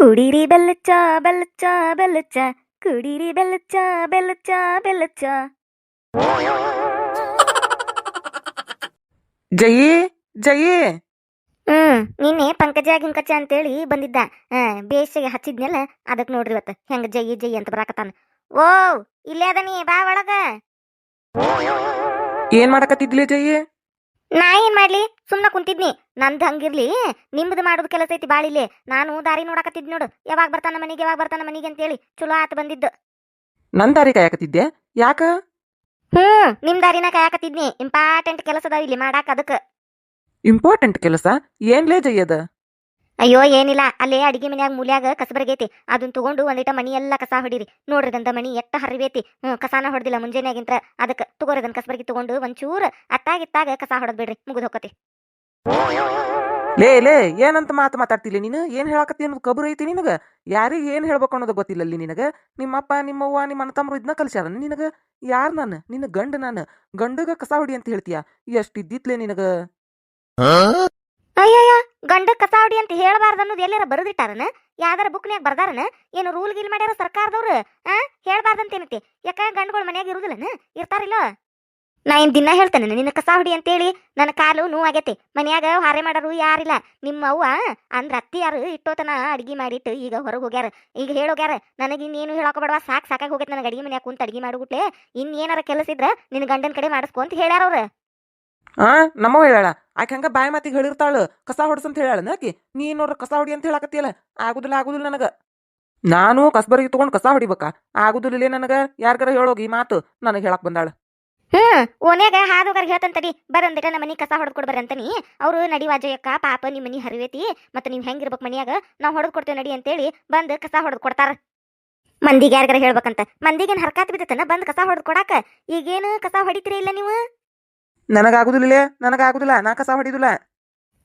ಕುಡೀರಿ ಬೆಲ್ಲಚ್ಚ ಬೆಲ್ಲಚ್ಚ ಬೆಲ್ಲಚ್ಚ. ಕುಡಿರಿ ಬೆಲ್ಲಚ್ಚ ಬೆಲ್ಲಚ್ಚ ಬೆಲ್ಲಚ್ಚ. ಜಯಿ ಜಯಿ. ಹ್ಮ್ ನಿನ್ನೆ ಪಂಕಜ ಗಿಂಕಜ ಅಂತೇಳಿ ಬಂದಿದ್ದ. ಆ, ಬೇಸಿಗೆ ಹಚ್ಚಿದ್ನೆಲ್ಲ ಅದಕ್ ನೋಡ್ರಿ ಇವತ್ತು. ಹೆಂಗ ಜೈ ಜೈ ಅಂತ ಬರಾಕತ್ತಾನ. ಓ ಇಲ್ಲೇ ಅದನಿ ಬಾ ಒಳಗ. ಏನ್ ಮಾಡಕತ್ತಿದ್ಲಿ ಜಯಿ? ನಾ ಏನ್ ಮಾಡ್ಲಿ? ಸುಮ್ನ ಕುಂತಿದ್ನಿ. ನಂದ್ ಹಂಗಿರ್ಲಿ. ನಿಮ್ದು ಮಾಡೋದ್ ಕೆಲಸ ಐತಿ ಬಾಳಿಲಿ ನಾನು ದಾರಿ ನೋಡಕತ್ತಿದ್ ನೋಡು. ಯಾವಾಗ ಬರ್ತಾನ ಮನೆಗೆ ಯಾವಾಗ ಬರ್ತಾನ ಮನಿಗ್ ಅಂತ ಹೇಳಿ ಚಲೋ ಆತ ಬಂದಿದ್ದು. ನನ್ ದಾರಿ ಕಾಯಕತ್ತಿದ್ದೆ? ಯಾಕ? ಹ್ಮ್ ನಿಮ್ ದಾರಿನ ಕಾಯಕತ್ತಿದ್ನಿ. ಇಂಪಾರ್ಟೆಂಟ್ ಕೆಲಸ ಅದಾವ ಇಲ್ಲಿ ಮಾಡಾಕ ಅದಕ್ಕ. ಇಂಪಾರ್ಟೆಂಟ್ ಕೆಲಸ? ಏನ್ಲೇ ಜಯ್ಯದ ಅಯ್ಯೋ ಏನಿಲ್ಲ. ಅಲ್ಲೇ ಅಡಿಗೆ ಮನ್ಯಾಗ ಮೂಲ್ಯಾಗ ಕಸಬರ್ಗೈತಿ ಅದನ್ನ ತಗೊಂಡು ಒಂದಿಟ ಮನಿ ಎಲ್ಲ ಕಸ ಹೊಡಿರಿ. ನೋಡ್ರಿ ದಂದ ಮನಿ ಎಟ್ಟ ಹರಿವೈತಿ ಹ್ಮ್ ಕಸಾನ ಹೊಡೆದಿಲ್ಲ ಮುಂಜಾನೆಯಾಗಿಂತ ಅದಕ್ಕೆ ತಗೋರಿ ಅದನ್ನ ಕಸಬರ್ಗಿ ತಗೊಂಡು ಒಂಚೂರು ಅತ್ತಾಗಿತ್ತಾಗ ಕಸ ಹೊಡೆದ್ ಬಿಡ್ರಿ. ಮುಗಿದ್ ಹೋಕತಿ. ಲೇ ಲೇ ಏನಂತ ಮಾತು ಮಾತಾಡ್ತಿಲ್ಲ ನೀನು? ಏನ್ ಹೇಳಕತ್ತಿ ಅನ್ನೋದು ಕಬ್ರು ಐತಿ ನಿನಗ? ಯಾರಿಗೆ ಏನ್ ಹೇಳ್ಬೇಕು ಅನ್ನೋದು ಗೊತ್ತಿಲ್ಲ ಅಲ್ಲಿ ನಿನಗ? ನಿಮ್ಮಪ್ಪ ನಿಮ್ಮವ್ವ ನಿಮ್ಮ ಅಣ್ಣ ತಮ್ಮರು ಇದನ್ನ ಕಲಿಸ್ಯಾರ ನಿನಗ? ಯಾರ್ ನಾನು? ನಿನ್ನ ಗಂಡ ನಾನು? ಗಂಡಗ ಕಸ ಹೊಡಿ ಅಂತ ಹೇಳ್ತೀಯ? ಎಷ್ಟಿದ್ದಿತ್ಲೆ ನಿನಗ? ಅಯ್ಯಯ್ಯ ಗಂಡ ಕಸಾವಡಿ ಅಂತ ಹೇಳಬಾರ್ದು ಅನ್ನೋದು ಎಲ್ಲಾರ ಬರೆದಿಟ್ಟಾರನ? ಯಾವ್ದಾರ ಬುಕ್ನ್ಯಾಗ ಬರ್ದಾರನ? ಏನು ರೂಲ್ ಗೀಲ್ ಮಾಡ್ಯಾರ ಸರ್ಕಾರದವ್ರು? ಆ? ಹೇಳ್ಬಾರ್ದಂತೇನತಿ ಯಾಕ ಗಂಡುಗಳು ಮನ್ಯಾಗ ಇರುದಿಲ್ಲನ? ಇರ್ತಾರಿಲ್ಲ? ನಾ ಏನ್ ದಿನ ಹೇಳ್ತೇನೆ, ನಿನ್ನ ಕಸಾವಡಿ ಹೊಡಿ ಅಂತೇಳಿ ನನ್ನ ಕಾಲು ನೋವಾಗೈತಿ. ಮನ್ಯಾಗ ಹಾರೆ ಮಾಡೋರು ಯಾರಿಲ್ಲ. ನಿಮ್ಮ ಅವ್ವ ಅಂದ್ರ ಅತ್ತಿ ಯಾರು ಇಟ್ಟೋತನ ಅಡ್ಗಿ ಮಾಡಿಟ್ಟು ಈಗ ಹೊರಗೆ ಹೋಗ್ಯಾರ. ಈಗ ಹೇಳೋಗ್ಯಾರ, ನನಗೆ ಇನ್ನೇನು ಹೇಳೋಕಬೇಡವಾ ಸಾಕ್ ಸಾಕಾಗಿ ಹೋಗೈತೆ ನನಗೆ ಅಡಿಗೆ ಮನ್ಯಾಗ ಕುಂತ ಅಡ್ಗಿ ಮಾಡಿಬಿಟ್ಲೆ ಇನ್ನೇನಾರ ಕೆಲಸ ಇದ್ರ ನಿನ್ನ ಗಂಡನ ಕಡೆ ಮಾಡಿಸ್ಕೊ ಅಂತ ಹೇಳ್ಯಾರ ಅವ್ರು. ಆ ನಮ್ಮವ್ವ ಹೇಳ ಆಕೆ ಹಂಗ ಬಾಯಿ ಮಾತಿಗೆ ಹೇಳಿರ್ತಾಳು. ಕಸ ಹೊಡ್ಸಂತ ಹೇಳಾಳ. ನಾಕಿ, ನೀ ನೋಡ್ರ ಕಸ ಹೊಡಿ ಅಂತ ಹೇಳಕತ್ತಿಯಲ್ಲ? ಆಗುದಿಲ್ಲ ಆಗುದಿಲ್ಲ ನನಗ. ನಾನು ಕಸಬರಿಗೆ ತಗೊಂಡ್ ಕಸ ಹೊಡಿಬೇಕಾ? ಆಗುದಿಲ್ಲ ನನಗ? ಯಾರ್ಗಾರ ಹೇಳೋಗಿ ಈ ಮಾತು? ನನಗೆ ಹೇಳಕ್ ಬಂದಾಳ. ಹ್ಮ್, ಓನ್ಯಾಗ ಹಾದೋಗಾರ ಹೇಳ್ತಂತಡಿ ಬರಂದಿಟ ನಮ್ಮ ಮನಿ ಕಸ ಹೊಡೆದ್ ಕೊಡ್ಬರ ಅಂತನಿ ಅವ್ರು ನಡಿ ವಾಜಯ್ಯಕ್ಕ, ಪಾಪ ನಿಮ್ಮ ಮನಿ ಹರಿವೇತಿ ಮತ್ತ ನೀವ್ ಹೆಂಗಿರ್ಬೇಕು ಮನ್ಯಾಗ? ನಾವ್ ಹೊಡೆದ್ ಕೊಡ್ತೇವೆ ನಡಿ ಅಂತೇಳಿ ಬಂದ್ ಕಸ ಹೊಡೆದ್ ಕೊಡ್ತಾರ. ಮಂದಿಗೆ ಯಾರ್ಗಾರ ಹೇಳ್ಬೇಕಂತ. ಮಂದಿಗೇನ್ ಹರ್ಕಾತ್ ಬಿದ್ದತನ? ಬಂದ್ ಕಸ ಹೊಡೆದ್ ಕೊಡಾಕ. ಈಗೇನು ಕಸ ಹೊಡಿತೀರಿ ಇಲ್ಲ ನೀವು? ನನಗಾಗುದಿಲ್ಲ ನನಗಾಗುದಿಲ್ಲ ನಾ ಕಸ ಹೊಡಿದಿಲ್ಲ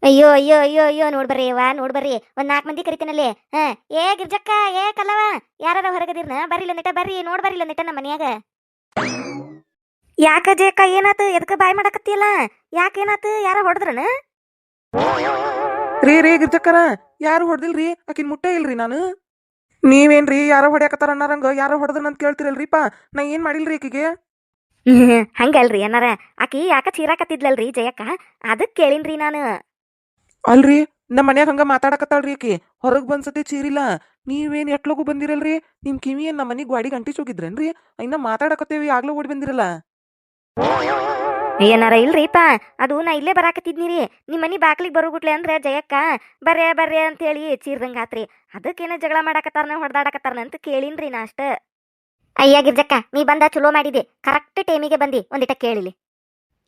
ಅಯ್ಯೋ ಅಯ್ಯೋ ಅಯ್ಯೋ ಅಯ್ಯೋ ನೋಡ್ಬರ್ರಿ ವಾ ನೋಡ್ಬರ್ರಿ. ಒಂದ್ ನಾಲ್ಕು ಮಂದಿ ಕರಿತೀನಲ್ಲಿ. ಹ ಏ ಗಿರ್ಜಕ್ಕ ಏ ಕಲ್ಲವ ಯಾರಾರ ಹೊರಗದಿರ್ನ ಬರ್ರಿ ಇಲ್ಲೊಂದಿಟ ಬರ್ರಿ ನೋಡ್ಬರ್ರಿ ಇಲ್ಲೊಂದಿಟ ನಮ್ಮ ಮನ್ಯಾಗ. ಯಾಕ ಜೇಕ ಏನಾತು? ಎದಕ್ಕ ಬಾಯ್ ಮಾಡಕತ್ತಿಯಲ್ಲ? ಯಾಕ ಏನಾತ? ಯಾರ ಹೊಡೆದ್ರನ? ರೀ ರೀ ಗಿರ್ಜಕ್ಕರ ಯಾರು ಹೊಡೆದಿಲ್ರಿ? ಆಕಿನ ಮುಟ್ಟೆ ಇಲ್ರಿ ನಾನು. ನೀವೇನ್ರಿ ಯಾರೋ ಹೊಡ್ಯಾಕತ್ತಾರ ಅನ್ನರಂಗ ಯಾರೋ ಹೊಡೆದ್ರಂತ ಕೇಳ್ತಿರಲ್ರಿಪ್ಪ ನಾ ಏನ್ ಮಾಡಿಲ್ರಿ ಆಕಿಗೆ? ಹಂಗಲ್ರಿ ಏನಾರ? ಆಕಿ ಯಾಕ ಚೀರಾಕತ್ತಿದ್ಲಲ್ರಿ ಜಯಕ್ಕ? ಅದಕ್ ಕೇಳಿನ್ರಿ ನಾನು. ಅಲ್ರಿ ನಮ್ಮ ಮನ್ಯಾಗ ಹಂಗ ಮಾತಾಡಕತ್ತಾಳ್ರಿ ಆಕಿ. ಹೊರಗ್ ಬಂದ್ಸತಿ ಚೀರಿಲ್ಲ. ನೀವೇನ್ ಎಟ್ಲಗು ಬಂದಿರಲ್ರಿ? ನಿಮ್ ಕಿವಿ ಏನ್ ನಮ್ಮ ಮನಿಗ್ ಗಾಡಿ ಗಂಟಿ ಹೋಗಿದ್ರೇನ್ರಿ? ಇನ್ನ ಮಾತಾಡಕತ್ತೇವಿ ಆಗ್ಲೂ ಓಡಿ ಬಂದಿರಲ್ಲ. ಏನಾರ ಇಲ್ರಿಪ್ಪ ಅದು ನಾ ಇಲ್ಲೇ ಬರಾಕತ್ತಿದ್ನಿರಿ. ನಿಮ್ಮ ಮನಿ ಬಾಕ್ಲಿಗ್ ಬರೋಗುಟ್ಲೆ ಅಂದ್ರೆ ಜಯಕ್ಕ ಬರ್ರೆ ಬರ್ರೆ ಅಂತ ಹೇಳಿ ಚೀರ್ದಂಗ ಆತ್ರಿ. ಅದಕ್ಕೇನ ಜಗಳ ಮಾಡಾಕತ್ತಾರನ ಹೊಡೆದಾಡಕತ್ತಾರನ ಅಂತ ಕೇಳಿನ್ರಿ ನಾ ಅಷ್ಟ. ಅಯ್ಯ ಗಿರ್ಜಕ್ಕ, ನೀ ಬಂದ ಚಲೋ ಮಾಡಿದೆ. ಕರೆಕ್ಟ್ ಟೈಮಿಗೆ ಬಂದಿ. ಒಂದಿಟ ಕೇಳಿಲಿ.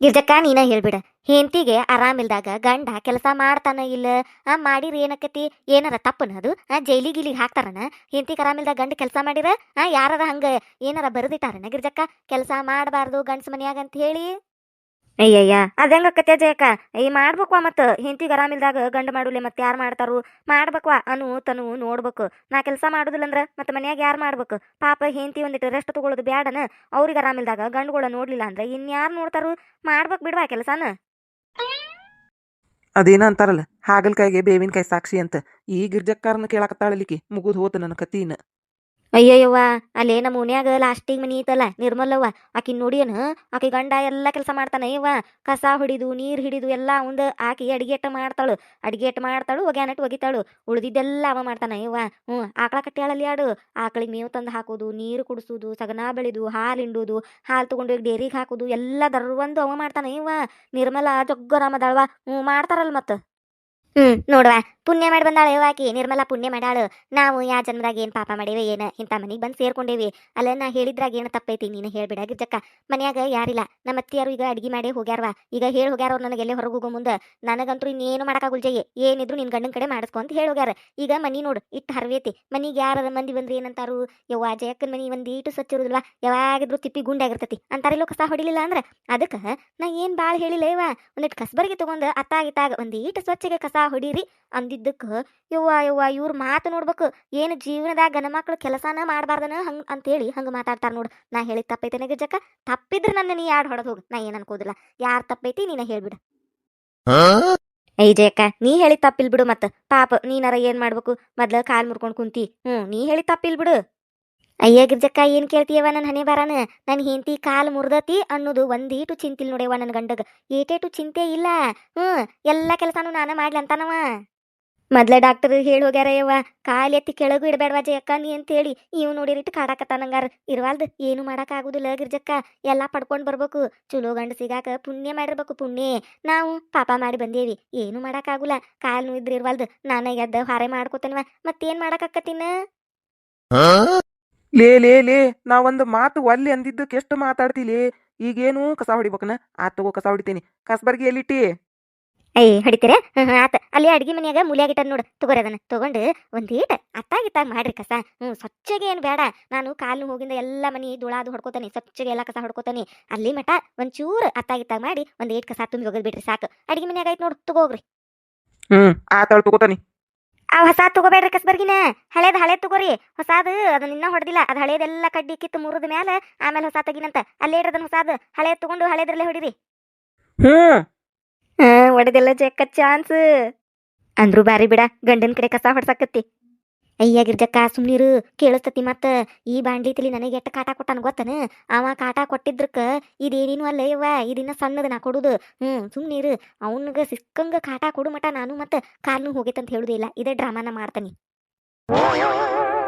ಗಿರ್ಜಕ್ಕ, ನೀನ ಹೇಳ್ಬಿಡ. ಹೆಂಡತಿಗೆ ಆರಾಮಿಲ್ದಾಗ ಗಂಡ ಕೆಲಸ ಮಾಡ್ತಾನ ಇಲ್ಲ. ಆ, ಮಾಡಿರಿ ಏನಕತಿ ಏನಾರ ತಪ್ಪನ ಅದು? ಆ ಜೈಲಿ ಗಿಲಿಗೆ ಹಾಕ್ತಾರನ? ಹೆಂಡತಿಗೆ ಆರಾಮಿಲ್ದಾಗ ಗಂಡ ಕೆಲಸ ಮಾಡಿರ? ಆ, ಯಾರಾರ ಹಂಗ ಏನಾರ ಬರೆದಿಟ್ಟಾರನ ಗಿರ್ಜಕ್ಕ? ಕೆಲಸ ಮಾಡಬಾರ್ದು ಗಂಡ್ಸ ಮನ್ಯಾಗ ಅಂತ ಹೇಳಿ. ಅಯ್ಯಯ್ಯ ಕತೆ ಜಯಕ್ಕ? ಈ ಮಾಡ್ಬೇಕ್ವಾ ಮತ್ತ? ಹೆಂಡತಿಗೆ ಆರಾಮಿಲ್ದಾಗ ಗಂಡ ಮಾಡುಲೆ ಮತ್ತೆ ಯಾರು ಮಾಡ್ತಾರು? ಮಾಡ್ಬೇಕ್ವಾ? ಅನು ತನು ನೋಡ್ಬೇಕು. ನಾ ಕೆಲಸ ಮಾಡುದಿಲ್ಲ ಅಂದ್ರ ಮತ್ತೆ ಮನ್ಯಾಗ ಯಾರು ಮಾಡ್ಬೇಕು? ಪಾಪ ಹೆಂಡತಿ ಒಂದಿಟ್ಟು ರೆಸ್ಟ್ ತಗೊಳ್ಳೋದು ಬ್ಯಾಡನ. ಅವ್ರಿಗೆ ಆರಾಮಿಲ್ದಾಗ ಗಂಡುಗಳ ನೋಡ್ಲಿಲ್ಲ ಅಂದ್ರೆ ಇನ್ಯಾರು ನೋಡ್ತಾರು? ಮಾಡ್ಬೇಕು ಬಿಡ್ವಾ ಕೆಲಸನ? ಅದೇನ ಅಂತಾರಲ್ಲ ಹಾಗಲ್ಕಾಯಿಗೆ ಬೇವಿನಕಾಯಿ ಸಾಕ್ಷಿ ಅಂತ. ಈ ಗಿರ್ಜಕ್ಕಾರನ ಕೇಳಾಕತ್ತಾಳಲಿಕ್ಕೆ ಮುಗುದ್ ಹೋತ ನನ್ನ ಕತೀನ. ಅಯ್ಯಯ್ಯವ್ವ ಅಲ್ಲೇ ನಮ್ಮ ಮನ್ಯಾಗ ಲಾಸ್ಟಿಗೆ ಮನಿ ಐತಲ್ಲ ನಿರ್ಮಲವ್ವ ಆಕಿ ನೋಡಿಯನ ಆಕಿ ಗಂಡ ಎಲ್ಲ ಕೆಲಸ ಮಾಡ್ತಾನೆ ಅಯ್ಯವ್ವ ಕಸ ಹೊಡಿದು, ನೀರು ಹಿಡಿದು, ಎಲ್ಲ ಒಂದು ಆಕಿ ಅಡಿಗೆ ಅಟ್ಟ ಮಾಡ್ತಾಳು, ಅಡಿಗೆ ಅಟ್ಟ ಮಾಡ್ತಾಳು, ಒಗ್ಯಾನಟ್ಟು ಒಗಿತಾಳು, ಉಳಿದಿದ್ದೆಲ್ಲ ಅವ ಮಾಡ್ತಾನ ಅಯ್ಯವ್ವ ಹ್ಞೂ, ಆಕಳ ಕಟ್ಟ್ಯಾಳಲ್ಲಿ ಆಡು, ಆಕಳಿಗೆ ಮೇವು ತಂದು ಹಾಕೋದು, ನೀರು ಕುಡಿಸೋದು ಸಗನ ಬೆಳೆದು, ಹಾಲು ಹಿಂಡುದು, ಹಾಲು ತೊಗೊಂಡು ಹೋಗಿ ಡೇರಿಗೆ ಹಾಕೋದು, ಎಲ್ಲ ದರ್ವಂದು ಅವ ಮಾಡ್ತಾನ ಅಯ್ಯವ್ವ ನಿರ್ಮಲ ಜಗ್ಗರಾಮದಾಳ್ವ ಹ್ಞೂ ಮಾಡ್ತಾರಲ್ಲ ಮತ್ತ. ಹ್ಮ್, ನೋಡುವ. ಪುಣ್ಯ ಮಾಡಿ ಬಂದಾಳ ಆಕಿ ನಿರ್ಮಲ ಪುಣ್ಯ ಮಾಡಾಳು. ನಾವು ಯಾ ಜನ್ಮದಾಗ ಏನ್ ಪಾಪ ಮಾಡೇವೆ, ಏನ ಇಂತ ಮನಿಗೆ ಬಂದು ಸೇರ್ಕೊಂಡೇವಿ? ಅಲ್ಲ, ನಾ ಹೇಳಿದ್ರಾಗ ಏನು ತಪ್ಪೈತಿ, ನೀನು ಹೇಳ್ಬಿಡ ಗಿರ್ಜಕ್ಕ. ಮನ್ಯಾಗ ಯಾರಿಲ್ಲ. ನಮ್ಮ ಅತ್ತಿಯಾರು ಈಗ ಅಡಿಗೆ ಮಾಡಿ ಹೋಗ್ಯಾರವ. ಈಗ ಹೇಳಿ ಹೋಗ್ಯಾರ ಅವ್ರು ನನಗೆ ಎಲ್ಲೇ ಹೊರಗೆ ಹೋಗೋ ಮುಂದೆ. ನನಗಂತೂ ಇನ್ನೇನು ಮಾಡಕ್ಕಾಗುಲ್ ಜಯ ಏನಿದ್ರು ನಿನ್ ಗಂಡನ ಕಡೆ ಮಾಡಿಸ್ಕೊ ಅಂತ ಹೇಳಿ ಹೋಗ್ಯಾರ. ಈಗ ಮನಿ ನೋಡು ಇಟ್ಟು ಹರ್ವೇತಿ. ಮನಿಗೆ ಯಾರ ಮಂದಿ ಬಂದ್ರಿ ಏನಂತಾರು? ಯವ್ವ ಜಯಕ್ಕನ ಮನಿ ಒಂದ್ ಇಟ್ಟು ಸ್ವಚ್ಛ ಇರುದಿಲ್ವಾ ಯಾವಾಗಿದ್ರು ತಿಪ್ಪಿ ಗುಂಡಾಗಿರ್ತತಿ ಅಂತಾರೆಲ್ಲೋ ಕಸ ಹೊಡಿಲಿಲ್ಲ ಅಂದ್ರೆ? ಅದಕ್ಕೆ ನಾ ಏನ್ ಭಾಳ ಹೇಳಿಲ್ಲ, ಯವ್ವ. ಒಂದಿಟ್ಟು ಕಸಬರಿಗೆ ತಗೊಂಡ್ ಅತ್ತಾಗಿತ್ತಾಗ ಒಂದ್ ಈಟು ಸ್ವಚ್ಛಗೆ ಕಸ ಹೊಡೀರಿ ಅಂದಿದ್ದಕ್ಕೆ. ಯವ್ವ ಯವ್ವ ಇವ್ರ ಮಾತು ನೋಡ್ಬೇಕು. ಏನು ಜೀವನದಾಗ ಗನ ಮಕ್ಳು ಕೆಲಸನ ಮಾಡಬಾರ್ದನ ಅಂತ ಅಂತೇಳಿ ಹಂಗ ಮಾತಾಡ್ತಾರ ನೋಡು. ನಾ ಹೇಳಿದ ತಪ್ಪೈತೆ ಗಜಕ್ಕ. ತಪ್ಪಿದ್ರೆ ನನ್ನ ನೀ ಯಾಡ್ ಹೊಡೆದು ಹೋಗು. ನಾ ಏನ್ ಅನ್ಕೋದಿಲ್ಲ. ಯಾರ್ ತಪ್ಪೈತಿ ನೀನ ಹೇಳ್ಬಿಡು. ಐ ಜಯಕ್ಕ ನೀ ಹೇಳಿ ತಪ್ಪಿಲ್ ಬಿಡು ಮತ್ತ. ಪಾಪ ನೀನಾರ ಏನ್ ಮಾಡ್ಬೇಕು? ಮೊದ್ಲ ಕಾಲ್ ಮುರ್ಕೊಂಡ್ ಕುಂತಿ. ಹ್ಞೂ ನೀ ಹೇಳಿ ತಪ್ಪಿಲ್ ಬಿಡು. ಅಯ್ಯ ಗಿರ್ಜಕ್ಕ, ಏನ್ ಕೇಳ್ತೀಯವ ನನ್ನ ಹಣೆ ಬಾರಾನ? ನನ್ನ ಹೆಂಡತಿ ಕಾಲ್ ಮುರ್ದತಿ ಅನ್ನೋದು ಒಂದೀಟು ಚಿಂತಿಲ್ ನೋಡ್ಯವ ನನ್ನ ಗಂಡಗ. ಏಟೇಟು ಚಿಂತೆ ಇಲ್ಲ. ಹ್ಞೂ ಎಲ್ಲ ಕೆಲಸನೂ ನಾನ ಮಾಡ್ಲಿ ಅಂತಾನವ. ಮೊದ್ಲ ಡಾಕ್ಟರ್ ಹೇಳಿ ಹೋಗ್ಯಾರ ಯವ್ವ ಕಾಲ್ ಎತ್ತಿ ಕೆಳಗೂ ಇಡಬೇಡವಾ ಜಯಕ್ಕ ನೀ ಅಂತೇಳಿ. ಇವ್ ನೋಡಿರಿಟ್ಟು ಕಾಡಾಕತ್ತಾನಂಗಾರ ಇರ್ವಾಲ್ದು, ಏನು ಮಾಡಕ್ ಆಗುದಿಲ್ಲ ಗಿರ್ಜಕ್ಕ. ಎಲ್ಲಾ ಪಡ್ಕೊಂಡ್ ಬರ್ಬೇಕು. ಚಲೋ ಗಂಡ ಸಿಗಾಕ ಪುಣ್ಯ ಮಾಡಿರ್ಬೇಕು ಪುಣ್ಯ. ನಾವು ಪಾಪ ಮಾಡಿ ಬಂದೇವಿ. ಏನು ಮಾಡಕ್ಕಾಗುಲ್ಲ ಕಾಲ್ ಇದ್ರೆ ಇರ್ವಾಲ್ದು. ನಾನ ಎದ್ದ ಹೊರೆ ಮಾಡ್ಕೋತೇನವ. ಮತ್ತೇನ್ ಮಾಡಕ್ಕಾಕತ್ತಿನ ಲೇ ಲೇ ಲೇ ನಾ ಒಂದು ಮಾತು ಒಲ್ಲಿ ಅಂದಿದ್ದಕ್ಕೆ ಎಷ್ಟು ಮಾತಾಡ್ತಿಲಿ? ಈಗೇನು ಕಸ ಹೊಡಿಬೇಕನ? ಆತ್ ತಗೋ ಕಸ ಹೊಡಿತೀನಿ. ಕಸಬರ್ಗಿ ಎಲ್ಲಿಟ್ಟಿ? ಅಯ್ಯ ಹೊಡಿತೀರ? ಆತ. ಅಲ್ಲಿ ಅಡ್ಗಿ ಮನ್ಯಾಗ ಮೂಲ್ಯಾಗಿಟ್ಟ ನೋಡು. ತಗೋರಿ ಅದನ್ನ. ತಗೊಂಡು ಒಂದೀಟ ಅತ್ತಾಗಿತ್ತಾಗ ಮಾಡ್ರಿ ಕಸ. ಹ್ಞೂ ಸ್ವಚ್ಛಗೆ ಏನು ಬೇಡ ನಾನು ಕಾಲು ಹೋಗಿಂದ ಎಲ್ಲ ಮನಿ ದುಳಾದು ಹೊಡ್ಕೋತಾನೆ. ಸ್ವಚ್ಛಗೆ ಎಲ್ಲ ಕಸ ಹೊಡ್ಕೋತಾನೆ. ಅಲ್ಲಿ ಮಟ ಒಂಚೂರು ಅತ್ತಾಗಿತ್ತಾಗ ಮಾಡಿ ಒಂದ್ ಏಟ್ ಕಸ ತುಂಬಿ ಹೋಗೋದು ಬಿಡ್ರಿ ಸಾಕು. ಅಡ್ಗೆ ಮನ್ಯಾಗ ಆಯ್ತು ನೋಡು ತಗೋಗ್ರಿ. ಹ್ಮ್ ಆತಾಳು ತಗೋತಾನಿ. ಆ ಹೊಸ ತಗೋಬೇಡ್ರಿ ಕಸ್ಬರ್ಗಿನ. ಹಳೇದ್ ಹಳೆ ತಗೋರಿ. ಹೊಸಾದು ಅದನ್ನ ಇನ್ನ ಹೊಡೆದಿಲ್ಲ. ಅದ್ ಹಳೇದೆಲ್ಲ ಕಡ್ಡಿ ಕಿತ್ತು ಮುರಿದ ಮ್ಯಾಲ ಆಮೇಲೆ ಹೊಸ ತೆಗಿನಂತ. ಅಲ್ಲೇ ಇಡ್ರಿ ಅದನ್ನ ಹಳೆ ತಗೊಂಡು ಹಳೇದ್ರಲ್ಲೇ ಹೊಡಿರಿ. ಹ್ಮ್ ಹಾ ಒಡೆದೆಲ್ಲ ಜಕ್ಕ ಚಾನ್ಸ್ ಅಂದ್ರು ಬಾರಿ ಬಿಡ ಗಂಡನ ಕಡೆ ಕಸ ಹೊಡ್ಸಕತ್ತಿ. ಅಯ್ಯ ಗಿರ್ಜಕ್ಕ ಸುಮ್ನಿರು ಕೇಳಿಸ್ತತಿ ಮತ್ತೆ ಈ ಬಾಂಡ್ಲಿ ತಲಿ ನನಗೆ ಎಟ್ಟ ಕಾಟ ಕೊಟ್ಟಾನ ಗೊತ್ತನ? ಅವ ಕಾಟ ಕೊಟ್ಟಿದ್ರಕ್ಕ ಇದೇನೇನು ಅಲ್ಲ ಯವ್ವ, ಇದಿನ್ನ ಸಣ್ಣದ ನಾ ಕೊಡುದು. ಹ್ಮ್ ಸುಮ್ನಿರು ಅವನಿಗೆ ಸಿಕ್ಕಂಗ ಕಾಟ ಕೊಡು ಮಟ ನಾನು ಮತ್ತ ಕಾಲ್ನು ಹೋಗೈತಂತ ಹೇಳುದಿಲ್ಲ ಇದೇ ಡ್ರಾಮಾನ ಮಾಡ್ತಾನೆ.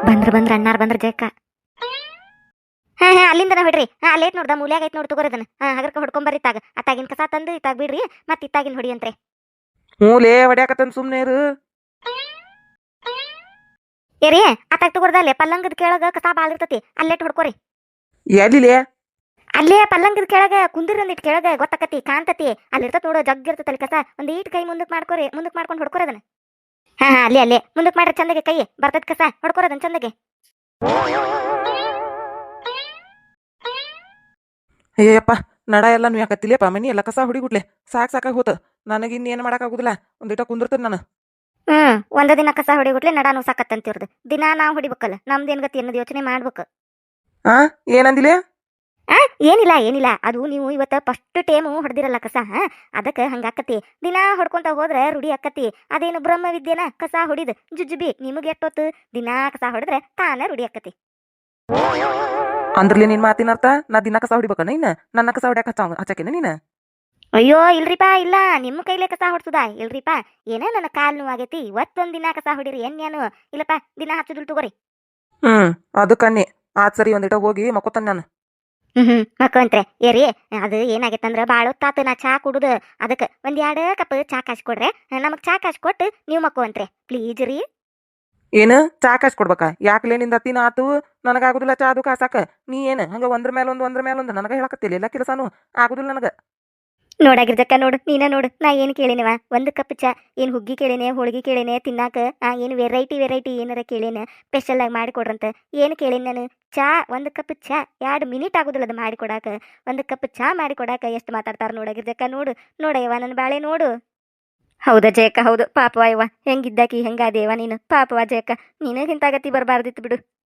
ಬಂದ್ರ ಬಂದ್ರ ಅಣ್ಣಾರ್ ಬಂದ್ರ ಜಯಕ್ಕ. ಹಾ ಹಾ ಅಲ್ಲಿಂದನ ಹೊಡ್ರಿ. ಹಾ, ಅಲ್ಲೇತ್ ನೋಡ್ದ, ಮೂಲ್ಯಾಗ ಐತ್ ನೋಡ್ ತಗೋರದನ್ನ ಹಾ, ಹಗರ್ಕ ಹೊಡ್ಕೊಂಬರ್ರಿ ಇತ್ತಾಗ. ಅತ್ತಾಗಿನ ಕಸ ತಂದು ಇತ್ತಾಗ ಬಿಡ್ರಿ. ಮತ್ತೆ ಇತ್ತಾಗಿನ ಹೊಡಿಯಂತ್ರೆ ಹ್ಞೂ ಲೇ ಹೊಡ್ಯಾಕತ್ತನ್ ಸುಮ್ಮನೆ ಇರು. ಏರಿ ತಗೋರ್ದ ತಗೋರ್ದಲ್ಲೇ ಪಲ್ಲಂಗದ ಕೆಳಗ ಕಸ ಬಾಳ ಇರ್ತತಿ ಅಲ್ಲೇಟ್ ಹೊಡ್ಕೋರಿ. ಎಲ್ಲಿಲೇ? ಅಲ್ಲೇ ಪಲ್ಲಂಗದ ಕೆಳಗ ಕುಂದಿರಂದಿಟ್ ಕೆಳಗ ಗೊತ್ತಾಕತಿ ಕಾಂತತಿ ಅಲ್ಲಿ ಇರ್ತತ್ ನೋಡು ಜಗ್ ಇರ್ತತಿ ಅಲ್ಲಿ ಕಸ ಒಂದ್ ಈಟ್ ಕೈ ಮುಂದಕ್ ಮಾಡ್ಕೋರಿ ಮುಂದಕ್ ಮಾಡ್ಕೊಂಡು ಹೊಡ್ಕೋರಿ ಅದನ್ನ. ಹಾ ಹಾ ಅಲ್ಲೇ ಅಲ್ಲೇ ಮುಂದಕ್ ಮಾಡ್ರಿ ಚಂದಗೆ ಕೈ ಬರ್ತದ ಕಸ ಹೊಡ್ಕೋರಿ ಅದನ್ನ ಚಂದಗೆ. ಅಯ್ಯಪ್ಪ ನಡ ಎಲ್ಲ ಯಾಕತ್ತಿಲ್ಲಪ್ಪ ಮನಿ ಎಲ್ಲ ಕಸ ಹೊಡಿಗುಟ್ಲೆ ಸಾಕ್ ಸಾಕಾಗಿ ಹೋತ ನನಗೆ ಆಗುದಿಲ್ಲ ಮಾಡಕ್ಕಾಗುದಿಲ್ಲ ಒಂದಿಟ ಕುಂದಿರ್ತೇನೆ ನಾನು. ಹ್ಮ್ ಒಂದ ದಿನ ಕಸ ಹೊಡಿಗುಟ್ಲೆ ನಡಾನು ಸಾಕತ್ತಂತಿರ್ದು ದಿನಾ ನಾವ್ ಹೊಡಿಬೇಕಲ್ಲ ನಮ್ದೇನ್ ಗತಿ ಅನ್ನೋದು ಯೋಚನೆ ಮಾಡ್ಬೇಕು. ಆ ಏನಂದಿಲೆ? ಆ ಏನಿಲ್ಲ ಏನಿಲ್ಲ ಅದು ನೀವು ಇವತ್ತ ಫಸ್ಟ್ ಟೇಮು ಹೊಡೆದಿರಲ್ಲ ಕಸ ಹಾ ಅದಕ್ಕೆ ಹಂಗಾಕತಿ ದಿನಾ ಹೊಡ್ಕೊಂತ ಹೋದ್ರೆ ರೂಢಿ ಆಕತಿ ಅದೇನು ಬ್ರಹ್ಮ ವಿದ್ಯೆನ ಕಸ ಹೊಡಿದ್ ಜುಜ್ಜುಬಿ ನಿಮಗೆ ಎಷ್ಟೊತ್ತು? ದಿನಾ ಕಸ ಹೊಡೆದ್ರೆ ತಾನೇ ರೂಢಿ ಆಕತಿ ಅಂದ್ರಲ್ಲಿ ನಿನ್ ಮಾತಿನ ಅರ್ಥ ನಾ ದಿನ ಕಸ ಹೊಡಿಬೇಕನ ಇನ್ನ? ನನ್ನ ಕಸ ಹೊಡ್ಯಾಕ ಹಚ್ಚ ಹಚ್ಚಕೇನ ನೀನ? ಅಯ್ಯೋ ಇಲ್ರಿಪಾ ಇಲ್ಲ. ನಿಮ್ಮ ಕೈಲೇ ಕಸ ಹೊಡ್ಸುದ. ಇಲ್ರಿಪಾ ಏನೇ ನನ್ನ ಕಾಲ್ ನೋವಾಗೈತಿ ಇವತ್ತೊಂದ್ ದಿನ ಕಸ ಹೊಡಿರಿ ಏನ್ಯಾನು ಏನು ಇಲ್ಲಪ್ಪ ದಿನ ಹಚ್ಚುದಿಲ್ ತಗೋರಿ. ಹ್ಮ್ ಅದಕ್ಕನ್ನಿ ಆತ್ ಸರಿ ಒಂದಿಟ ಹೋಗಿ ಮಕ್ಕೋತಾನೆ ನಾನು. ಹ್ಮ್ ಹ್ಮ್ ಮಕ್ಕಂತ್ರೆ. ಏರಿ ಅದು ಏನಾಗೈತಂದ್ರ ಬಾಳ ಹೊತ್ತಾತ ನಾ ಚಾ ಕುಡುದು. ಅದಕ್ಕೆ ಒಂದ್ ಎರಡು ಕಪ್ ಚಾ ಕಾಶ್ ಕೊಡ್ರೆ ನಮಗ್ ಚಾ ಕಾಶ್ ಕೊಟ್ಟು ನೀವು ಮಕ್ಕೊಂತ್ರೆ. ಪ್ಲೀಸ್ ರೀ. ಏನು? ಚಾ ಕಾಸ್ ಕೊಡ್ಬೇಕಾ? ಯಾಕ್ಲೆ ನಿಂದ ಅತ್ತಿನ ಆತು? ನನಗಾಗುದಿಲ್ಲ ಚಾ ಅದು ಕಾಸಾಕ ನೀ ಏನ್? ಹಂಗ ಒಂದ್ರ ಮೇಲೆ ಒಂದು ಒಂದ್ರ ಮೇಲೆ ಒಂದು. ನನಗ ಹೇಳಕತ್ತಿಲ್ಲ ಎಲ್ಲ ಕೆಲಸನು. ಆಗುದಿಲ್ಲ ನನಗ. ನೋಡಾಗಿರ್ಜಕ್ಕ ನೋಡು, ನೀನ ನೋಡು. ನಾ ಏನು ಕೇಳಿನವ? ಒಂದು ಕಪ್ ಚಾ, ಏನು ಹುಗ್ಗಿ ಕೇಳಿನೆ, ಹೋಳಿಗೆ ಕೇಳಿನೆ, ತಿನ್ನಾಕ, ಆ, ಏನು ವೆರೈಟಿ ವೆರೈಟಿ ಏನಾರ ಕೇಳಿನ ಸ್ಪೆಷಲ್ ಆಗಿ ಮಾಡಿಕೊಡ್ರಂತ. ಏನು ಕೇಳಿನ ನಾನು? ಚಾ, ಒಂದು ಕಪ್ ಚಾ, ಎರಡು ಮಿನಿಟ್ ಆಗುದಿಲ್ಲ ಅದು ಮಾಡಿಕೊಡಾಕ. ಒಂದು ಕಪ್ ಚಾ ಮಾಡಿಕೊಡಾಕ ಎಷ್ಟು ಮಾತಾಡ್ತಾರ ನೋಡಾಗಿರ್ದಕ್ಕ ನೋಡು. ನೋಡಯ್ಯವ ನನ್ನ ಬಾಳೆ ನೋಡು. ಹೌದಾ ಜಯಕ್ಕ, ಹೌದು. ಪಾಪವ ಇವ ಹೆಂಗಿದ್ದಾಕಿ, ಹೆಂಗಾದೇವ ನೀನು? ಪಾಪವ ಜಯಕ್ಕ, ನೀನೇ ಹಿಂತಾಗತಿ ಬರಬಾರ್ದಿತ್ತು ಬಿಡು.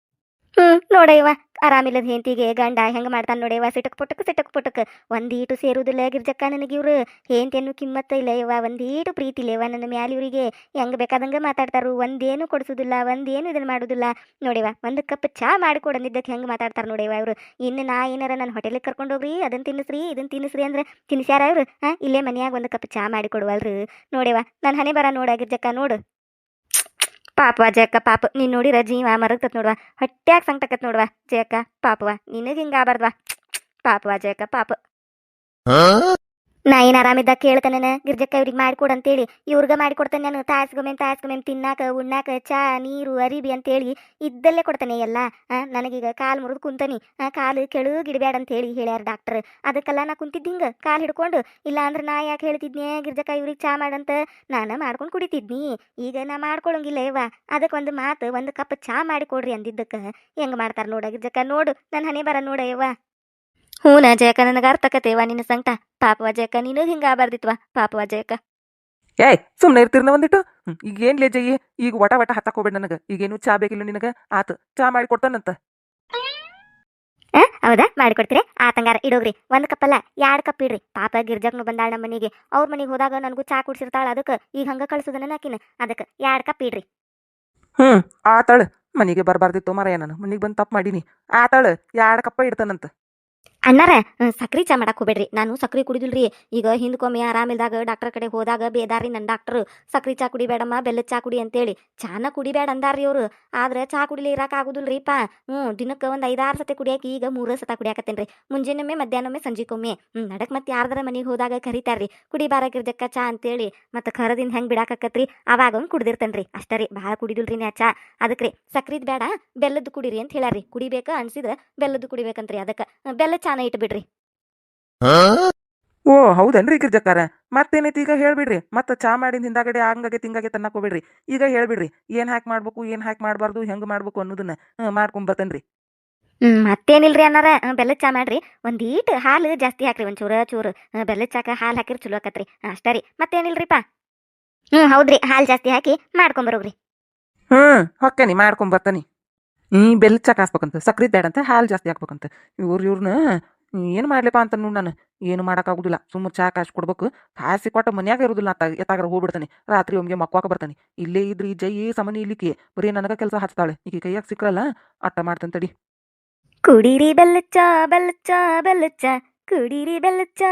ಹ್ಮ್ ನೋಡಯ್ಯವ ಆರಾಮಿಲ್ಲದ ಹೆಂತಿಗೆ ಗಂಡ ಹೆಂಗ ಮಾಡ್ತಾನ ನೋಡಯ್ಯವ ಸಿಟಕ್ ಪುಟಕ್ ಸಿಟಕ್ ಪುಟಕ್. ಒಂದೀಟು ಸೇರುದಿಲ್ಲ ಗಿರ್ಜಕ್ಕ ಇವ್ರು. ಹೇಂತೇನು ಕಿಮ್ಮತ್ತ ಇಲ್ಲ ಇವ ಒಂದೀಟು ಪ್ರೀತಿ ಇಲ್ಲ ಯವ್ವ ನನ್ನ ಮ್ಯಾಲ ಇವರಿಗೆ. ಹೆಂಗ್ ಬೇಕಾದಂಗ ಮಾತಾಡ್ತಾರು, ಒಂದೇನು ಕೊಡಿಸುದಿಲ್ಲ, ಒಂದೇನು ಇದನ್ನ ಮಾಡುದಿಲ್ಲ. ನೋಡಿವ ಒಂದು ಕಪ್ ಚಾ ಮಾಡಿಕೊಡಂದಿದ್ದಕ್ಕೆ ಹೆಂಗ್ ಮಾತಾಡ್ತಾರ ನೋಡಿವ ಇವ್ರು. ಇನ್ನು ನಾ ಏನಾರ ನನ್ನ ಹೋಟೆಲಿಗೆ ಕರ್ಕೊಂಡು ಹೋಗ್ರಿ ಅದನ್ನ ತಿನ್ನಿಸ್ರಿ ಇದನ್ನ ತಿನ್ನಿಸ್ರಿ ಅಂದ್ರೆ ತಿನ್ಸ್ಯಾರ ಇವ್ರು. ಹಾ, ಇಲ್ಲೇ ಮನ್ಯಾಗ ಒಂದು ಕಪ್ ಚಾ ಮಾಡಿ ಕೊಡುವಲ್ರಿ ನೋಡಿವ ನನ್ನ ಹಣೆ ಬರ ನೋಡ ಗಿರ್ಜಕ್ಕ, ನೋಡು. ಪಾಪ ಜಯಕ್ಕ ಪಾಪ. ನೀನ್ ನೋಡಿರ ಜೀವ ಮರಗತ್ ನೋಡುವ. ಹೊಟ್ಯಾಗ ಸಂಕಟಕತ್ ನೋಡುವ, ಜಯಕ್ಕ ಪಾಪವ. ನಿನಗೆ ಹಿಂಗ ಆಬಾರ್ದ್ವಾ ಪಾಪವ, ಜಯಕ್ಕ ಪಾಪ. ನಾ ಏನ್ ಆರಾಮಿದ್ದ ಕೇಳ್ತಾನೆ ಗಿರ್ಜಕ್ಕ ಇವ್ರಿಗೆ ಮಾಡಿಕೊಡು ಅಂತೇಳಿ. ಇವ್ರಿಗ ಮಾಡಿಕೊಡ್ತಾನೆ ನಾನು. ತಾಸ್ಗೊಮ್ಮೆ ತಾಸ್ಗೊಮ್ಮೆ ತಿನ್ನಾಕ, ಉಣ್ಣಾಕ, ಚಾ, ನೀರು, ಅರಿಬಿ ಅಂತೇಳಿ ಇದ್ದಲ್ಲೇ ಕೊಡ್ತಾನೆ ಎಲ್ಲ. ನನಗೀಗ ಕಾಲು ಮುರಿದು ಕುಂತಾನಿ. ಕಾಲು ಅಂತ ಹೇಳಿ ಹೇಳ್ಯಾರ ಡಾಕ್ಟರ್ ಅದಕ್ಕೆಲ್ಲ ನಾ ಕುಂತಿದ್ದು ಹಿಂಗ. ಕಾಲು ಹಿಡ್ಕೊಂಡು, ಇಲ್ಲ ಅಂದ್ರೆ ನಾ ಯಾಕೆ ಹೇಳ್ತಿದ್ನೆ? ಗಿರ್ಜಕ್ಕ ಇವ್ರಿಗೆ ಚಾ ಮಾಡಂತ? ನಾನು ಮಾಡ್ಕೊಂಡು ಕುಡಿತಿದ್ನಿ. ಈಗ ನಾ ಮಾಡ್ಕೊಳಂಗಿಲ್ಲ, ಯವ್ವ. ಅದಕ್ಕೆ ಒಂದು ಮಾತು, ಒಂದು ಕಪ್ ಚಾ ಮಾಡಿ ಕೊಡ್ರಿ ಅಂದಿದ್ದಕ್ಕೆ. ಹೆಂಗ್ ಮಾಡ್ತಾರ ನೋಡ ಗಿರ್ಜಕ್ಕ? ನೋಡು. ನನ್ನ ಹಣೆ ಬರ ನೋಡ, ಯವ್ವ. ಹೂನ ಜಯಕ ನನಗೆ ಅರ್ಥಕತೇವ ನಿನ್ನ ಸಂಕಟ. ಪಾಪವ ಜಯಕ ನೀನು ಹಿಂಗ ಆಬಾರ್ದಿತ್ವ ಪಾಪವ ಜಯಕ ಏಯ್ ಸುಮ್ನೆ ಇರ್ತೀರ್ನ ಒಂದಿಟ್ಟು? ಈಗ ಏನ್ ಲೇ ಜಯ್ಯಿ ಈಗ ವಟ ವಟ ಹತ್ತಕ್ ಹೋಗ್ಬೇಡ ನನಗ. ಈಗೇನು ಚಾ ಬೇಕಿಲ್ಲ ನಿನಗ? ಆತ ಚಾ ಮಾಡಿ ಕೊಡ್ತಾನಂತ. ಆ, ಹೌದಾ? ಮಾಡಿಕೊಡ್ತೀರಿ ಆತಂಗಾರ ಇಡೋಗ್ರಿ ಒಂದ್ ಕಪ್ಪಲ್ಲ ಎರಡ್ ಕಪ್ ಇಡ್ರಿ. ಪಾಪ ಗಿರ್ಜಕ್ನು ಬಂದಾಳ ನಮ್ಮ ಮನೆಗೆ. ಅವ್ರ ಮನೆಗೆ ಹೋದಾಗ ನನಗೂ ಚಾ ಕುಡ್ಸಿರ್ತಾಳ ಅದಕ್ಕೆ ಈಗ ಹಂಗ ಕಳ್ಸುದನ ನಾಕಿನ. ಅದಕ್ಕೆ ಎರಡ್ ಕಪ್ ಇಡ್ರಿ. ಹ್ಮ್ ಆತಾಳ. ಮನೆಗೆ ಬರಬಾರ್ದಿತ್ತು ಮರ ನಾನು. ಮನೆಗೆ ಬಂದು ತಪ್ಪು ಮಾಡೀನಿ. ಆತಾಳ ಎರಡು ಕಪ್ಪ ಇಡ್ತಾನಂತ. ಅಣ್ಣಾರ ಸಕ್ರಿ ಚಾ ಮಾಡಕ್ಕೆ ಹೋಗ್ಬೇಡ್ರಿ. ನಾನು ಸಕ್ರಿ ಕುಡಿದಿಲ್ರಿ. ಈಗ ಹಿಂದ್ಕೊಮ್ಮೆ ಆರಾಮಿಲ್ದಾಗ ಡಾಕ್ಟರ್ ಕಡೆ ಹೋದಾಗ ಬೇದಾರಿ ನನ್ನ ಡಾಕ್ಟರ್ ಸಕ್ರಿ ಚಾ ಕುಡಿಬೇಡಮ್ಮ, ಬೆಲ್ಲದ ಚಾ ಕುಡಿ ಅಂತೇಳಿ. ಚಾನ ಕುಡಿಬೇಡ ಅಂದಾರ್ರಿ ಅವರು. ಆದ್ರೆ ಚಾ ಕುಡಿಲಿ ಇರಾಕ ಪಾ ಹ್ಞೂ ದಿನಕ್ಕೆ ಒಂದು ಐದಾರು ಸತಿ ಕುಡಿಯಾಕ ಈಗ ಮೂರು ಸತ ಕುಡಿಯಾಕತ್ತೇನ್ರಿ. ಮುಂಜಾನೊಮ್ಮೆ ಮಧ್ಯಾಹ್ನೊಮ್ಮೆ, ಸಂಜೆಕೊಮ್ಮೆ. ಹ್ಞೂ ನಡಕ್ ಮತ್ತೆ ಯಾರ್ದಾರ ಮನೆಗೆ ಹೋದಾಗ ಕರಿತಾರ್ರಿ. ಕುಡಿ ಬಾರಾಗಿರ್ಜಕ್ಕ ಚಾ ಅಂತೇಳಿ. ಮತ್ತೆ ಖರದಿಂದ ಹೆಂಗೆ ಬಿಡಾಕತ್ತೈತ್ರಿ ಅವಾಗ ಒಂದು ಕುಡ್ದಿರ್ತೇನ್ರಿ. ಅಷ್ಟೇ ರೀ, ಭಾಳ ಕುಡಿದಿಲ್ರಿ ನಾ ಚಾ. ಅದಕ್ಕೆ ರೀ ಸಕ್ರಿದ್ ಬೇಡ ಬೆಲ್ಲದ್ದು ಕುಡಿರಿ ಅಂತ ಹೇಳಾರ್ರಿ ಕುಡಿಬೇಕ ಅನ್ಸಿದ್ರೆ ಬೆಲ್ಲದ್ದು ಕುಡಿಬೇಕಂತ್ರಿ ಅದಕ್ಕೆ. ಬೆಲ್ಲ ಚಾನ ಇಟ್ಬಿಡ್ರಿ. ಓ ಹೌದನ್ರಿ ಗಿರ್ಜಕ್ಕಾರ? ಮತ್ತೇನೈತಿ ಈಗ ಹೇಳ್ಬಿಡ್ರಿ. ಮತ್ತೆ ಚಾ ಮಾಡಿದ ಹಿಂದಾಗಡೆ ಹಂಗಾಗೆ ತಿಂಗಾಗೆ ತನ್ನಕೋಬಿಡ್ರಿ ಈಗ ಹೇಳ್ಬಿಡ್ರಿ. ಏನ್ ಹ್ಯಾಕ್ ಮಾಡ್ಬೇಕು ಏನ್ ಹಾಕಿ ಮಾಡಬಾರ್ದು ಹೆಂಗ್ ಮಾಡ್ಬೇಕು ಅನ್ನೋದನ್ನ ಹ್ಮ್, ಮಾಡ್ಕೊಂಡ್ ಬರ್ತೇನ್ರಿ. ಹ್ಮ್ ಮತ್ತೇನಿಲ್ರಿ ಅನ್ನಾರ? ಬೆಲ್ಲದ ಚಾ ಮಾಡ್ರಿ. ಒಂದೀಟ್ ಹಾಲು ಜಾಸ್ತಿ ಹಾಕ್ರಿ ಒಂದ್ ಚೂರ ಚೂರು. ಬೆಲ್ಲ ಚಾಕ ಹಾಲು ಹಾಕಿರಿ ಚಲೋ ಆಕತ್ರಿ. ಅಷ್ಟೇ ರೀ. ಮತ್ತೇನಿಲ್ರಿಪ್ಪ ಹ್ಮ್ ಹೌದ್ರಿ. ಹಾಲು ಜಾಸ್ತಿ ಹಾಕಿ ಮಾಡ್ಕೊಂಬರೋಗ್ರಿ ಹ್ಮ್ ಹೊಕ್ಕನಿ ಮಾಡ್ಕೊಂಡ್ ಹ್ಮ್ ಬೆಲ್ಲ ಚಕ್ ಹಾಕ್ಬೇಕಂತ ಸಕ್ರಿ ಬೇಡಂತ ಹಾಲು ಜಾಸ್ತಿ ಹಾಕ್ಬೇಕಂತ. ಇವ್ರು ಇವ್ರನ್ನ ಏನು ಮಾಡ್ಲಿಪ್ಪ? ಅಂತ ನೋಡಿ ನಾನು. ಏನು ಮಾಡೋಕ್ಕಾಗೋದಿಲ್ಲ ಸುಮ್ಮನೆ ಚಾ ಕಾಸು ಕೊಡ್ಬೇಕು. ಕಾಸಿ ಕೊಟ್ಟ ಮನ್ಯಾಗ ಇರೋದಿಲ್ಲ. ಅಂತ ಎತ್ತಾಗ್ರ ಹೋಗ್ಬಿಡ್ತಾನೆ. ರಾತ್ರಿ ಒಮ್ಗೆ ಮಕ್ಕಾಕ ಬರ್ತಾನೆ. ಇಲ್ಲೇ ಇದ್ರಿ, ಜೈ ಸಮನಿ ಇಲ್ಲಿಕ್ಕೆ. ಬರೀ ನನಗ ಕೆಲಸ ಹಚ್ತಾಳೆ. ಈಗ ಕೈಯಾಗ ಸಿಕ್ಕರಲ್ಲ ಅಟ್ಟ ಮಾಡ್ತಾನೆ ತಡಿ. ಕುಡಿರಿ ಬೆಲ್ಲ ಚಾ ಬೆಲ್ಲ ಚಾ ಬೆಲ್ಲ ಚಾ ಕುಡಿರಿ ಬೆಲ್ಲ ಚಾ